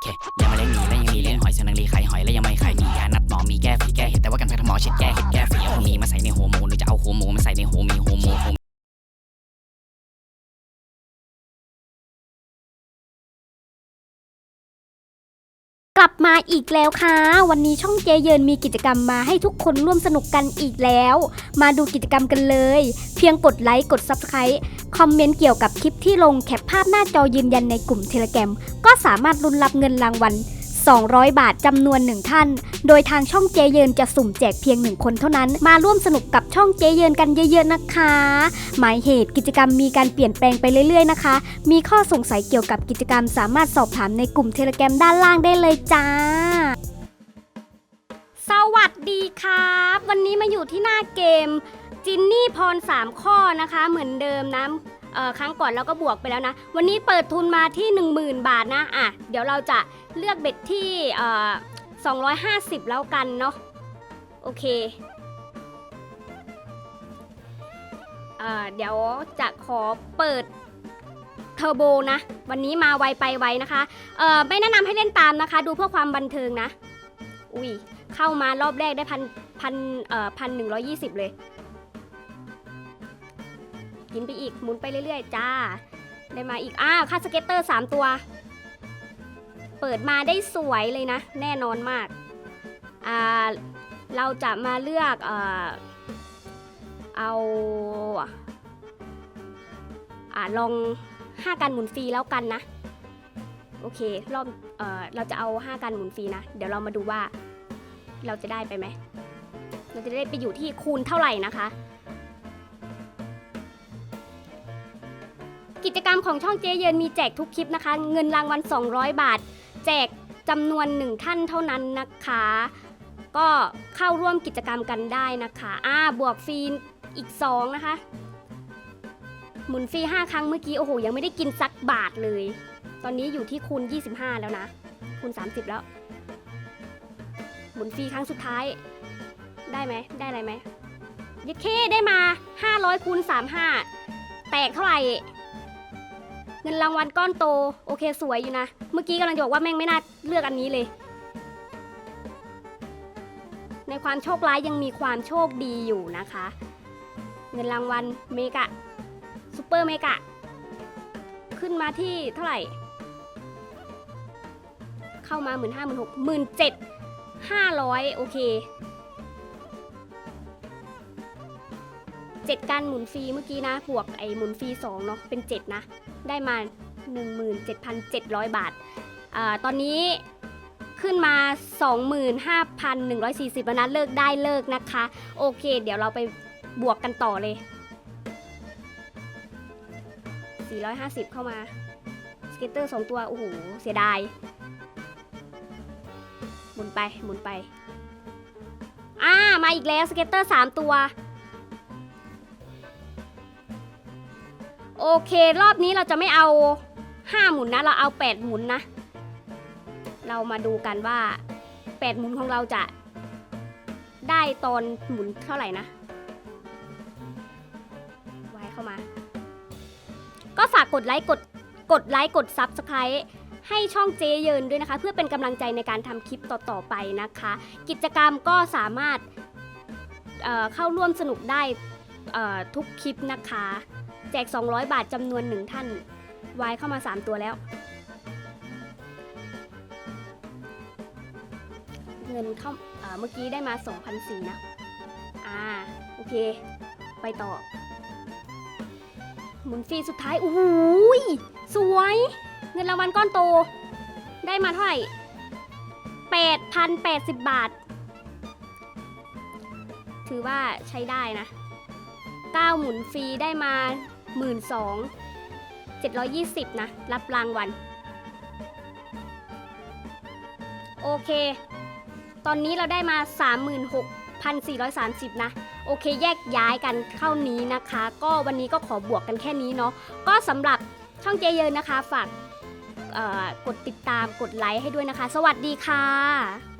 เคยังมาเลี้ยงหมีและยังมีเลี้ยงหอยเสนังรีไขายหอยและยังไม่ไขายหมียานัดหมอมีแก้ฝีแก้เห็ดแต่ว่ากันแพทย์หมอเช็ดแก้เห็ดแก้ฝีเอาหัวหมีมาใส่ในหัวหมูหรือจะเอาหัวหมูมาใส่ในหัวมีหัวหมูกลับมาอีกแล้วค่ะ วันนี้ช่องเจเยินมีกิจกรรมมาให้ทุกคนร่วมสนุกกันอีกแล้ว มาดูกิจกรรมกันเลย เพียงกดไลค์กด Subscribe คอมเมนต์เกี่ยวกับคลิปที่ลงแคปภาพหน้าจอยืนยันในกลุ่มเทเล gram ก็สามารถลุ้นรับเงินรางวัล 200 บาทจำนวนหนึ่งท่าน โดยทางช่องเจเยินจะสุ่มแจกเพียงหนึ่งคนเท่านั้น มาร่วมสนุกกับช่องเจเยินกันเยอะๆนะคะ หมายเหตุกิจกรรมมีการเปลี่ยนแปลงไปเรื่อยๆนะคะ มีข้อสงสัยเกี่ยวกับกิจกรรม สามารถสอบถามในกลุ่มเทเล gram ด้านล่างได้เลยจ้า สวัสดีครับ วันนี้มาอยู่ที่หน้าเกม จินนี่พร 3 ข้อนะคะ เหมือนเดิมนะเอ่อครั้งก่อนเราก็บวกไปแล้วนะ วันนี้เปิดทุนมาที่ 10,000 บาทนะอะเดี๋ยวเราจะเลือกเบ็ดที่เอ่อ250 แล้วกันเนาะโอเคเอ่อเดี๋ยวจะขอเปิดเทอร์โบนะ วันนี้มาไวไปไวนะคะเอ่อไม่แนะนำให้เล่นตามนะคะ ดูเพื่อความบันเทิงนะ อุ้ยเข้ามารอบแรกได้พันพันเอ่อพันหนึ่งร้อยยี่สิบเลย กินไปอีกหมุนไปเรื่อยๆ จ้า ได้มาอีก อ้าวค่าสเก็ตเตอร์ 3 ตัว เปิดมาได้สวยเลยนะ แน่นอนมาก อ่า เราจะมาเลือกเอ่อเอาอ่าลอง 5 การหมุนฟรีแล้วกันนะ โอเค รอบเอ่อเราจะเอา 5 การหมุนฟรีนะ เดี๋ยวเรามาดูว่าเราจะได้ไปไหม เราจะได้ไปอยู่ที่คูณเท่าไหร่นะคะ กิจกรรมของช่องเจเยินมีแจกทุกคลิปนะคะ เงินรางวัล 200 บาท แจกจำนวนหนึ่งท่านเท่านั้นนะคะ ก็เข้าร่วมกิจกรรมกันได้นะคะ อ่าบวกฟรีอีก 2 นะคะ หมุนฟรี 5 ครั้งเมื่อกี้ โอ้โห ยังไม่ได้กินสักบาทเลย ตอนนี้อยู่ที่คูณ 25 แล้วนะ คูณ 30 แล้ว หมุนฟรีครั้งสุดท้าย ได้ไหม ได้อะไรไหมยัดเคได้มา 500คูณ35 แตกเท่าไหร่ เงินรางวัลก้อนโต โอเคสวยอยู่นะ เมื่อกี้กำลังจะบอกว่าแม่งไม่น่าเลือกอันนี้เลย ในความโชคร้ายยังมีความโชคดีอยู่นะคะ เงินรางวัลเมกะซูเปอร์เมกะขึ้นมาที่เท่าไหร่ เข้ามาหมื่นห้าหมื่นหกหมื่นเจ็ดห้าร้อยโอเค เจ็ดการหมุนฟรีเมื่อกี้นะ บวกไอ้หมุนฟรีสองเนาะเป็นเจ็ดนะ ได้มา 17,700 บาทอ่าตอนนี้ขึ้นมา 25,140แล้วนะเลิกได้เลิกนะคะ โอเค เดี๋ยวเราไปบวกกันต่อเลย 450 เข้ามา สเก็ตเตอร์ 2 ตัว โอ้โห เสียดาย หมุนไป หมุนไป อ่า มาอีกแล้ว สเก็ตเตอร์ 3 ตัว โอเค รอบนี้เราจะไม่เอา 5 หมุนนะ เราเอา 8 หมุนนะ เรามาดูกันว่า 8 หมุนของเราจะได้ตอนหมุนเท่าไหร่นะไว้เข้ามา ก็ฝากกดไลค์กดกดไลค์กด Subscribe ให้ช่องเจเยินด้วยนะคะ เพื่อเป็นกำลังใจในการทำคลิปต่อๆไปนะคะ กิจกรรมก็สามารถเเข้าร่วมสนุกได้ ทุกคลิปนะคะ แจก 200 บาทจำนวนหนึ่งท่านวายเข้ามา 3 ตัวแล้ว เงินเข้าเมื่อกี้ได้มา2,004นะ อ่า โอเค ไปต่อ หมุนฟรีสุดท้ายโอ้โหยสวย เงินรางวัลก้อนโต ได้มาเท่าไหร่8,080 บาท ถือว่าใช้ได้นะ 9 หมุนฟรีได้มา 12 720 นะ รับรางวัล โอเค ตอนนี้เราได้มา 36,430 นะ โอเคแยกย้ายกันเข้านี้นะคะ ก็วันนี้ก็ขอบวกกันแค่นี้เนาะ ก็สำหรับช่องเจเยินนะคะ ฝากกดติดตามกดไลค์ให้ด้วยนะคะ สวัสดีค่ะ